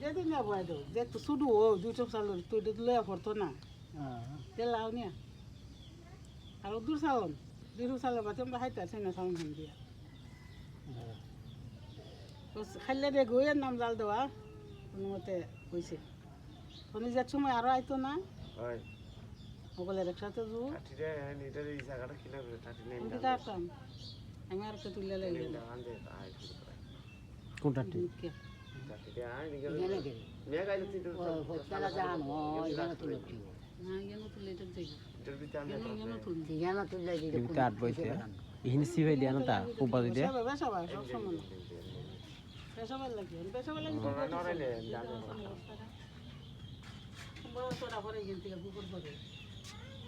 যেদিন বয় দাও যে তো শুধু ও দুটো চালন তুই তো লয়ে পড়তো না তেল লাও নিয়া আর দূর চালন দূর চালন হাইতে আছে না চালন খান দিয়া খাইলে দে গইয়ের নাম জাল দেওয়া কোনো মতে হয়েছে শনি যার সময় আরও আইতো না ওগুলো একসাথে জু আমি আর একটা তুলে লেগে কোনটা ঠিক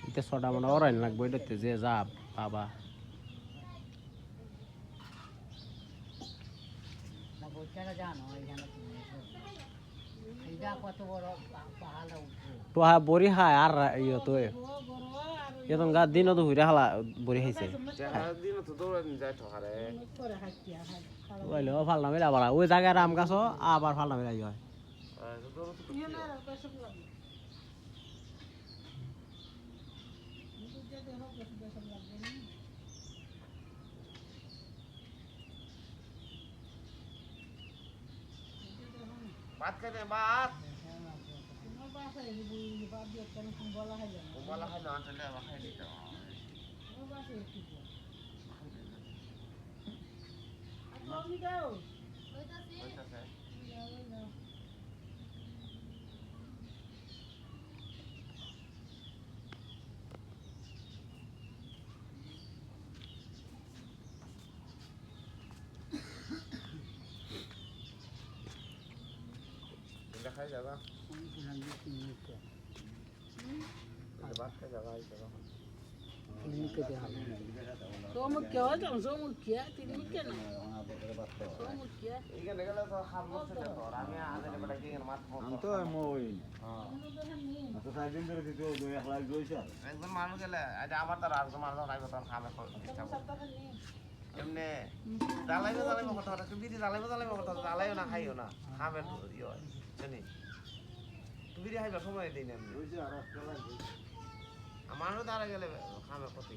এটা ছটা মানে অরাইন লাগবো এটাতে যে যা বাবা। যান হয় বড় পাহাড় বড়ি খায় আর ইয়ে তো এখন গা দিনও তো ঘুরে হালা বড়ি খাইছে। ও ফালনা মেলা বাড়া ওই জায়গায় রাম গাছ আবার ফালনা মেলা হয়। দৌড় তো ইয়ে না পেশাবে লাগে ভাত খাইতে ভাত তোমার বাসায় এই বাদ দিয়ে কেন তুমি বলা হয় না বলা হয় না আনতে আবার খাই দিতে তোমার বাসায় একটু আর তুমি দাও হইতাছে দেখাই যাবা। ভাত খাই যাবা এই যাবা সৌমুখ্য হতাম সৌমুখ্য তিনি মুখ্য না সৌমুখ্য এখানে গেলে তো হাত বসে যেত আর আমি আগে বেটা গিয়ে মাছ তো মই হ্যাঁ। তো সাইড দিন দুই এক রয়েছে একজন মানুষ গেলে আজ তার মানুষ আইব তখন খাবে এমনি জ্বালাইবে জ্বালাইবে কথা কথা বিড়ি জ্বালাইবে জ্বালাইবে কথা জ্বালাইও না খাইও না খাবে ইয়ে হয় জানি বিড়ি খাইবার সময় দিই না একটা আমারও দাঁড়া গেলে খাবে ক্ষতি।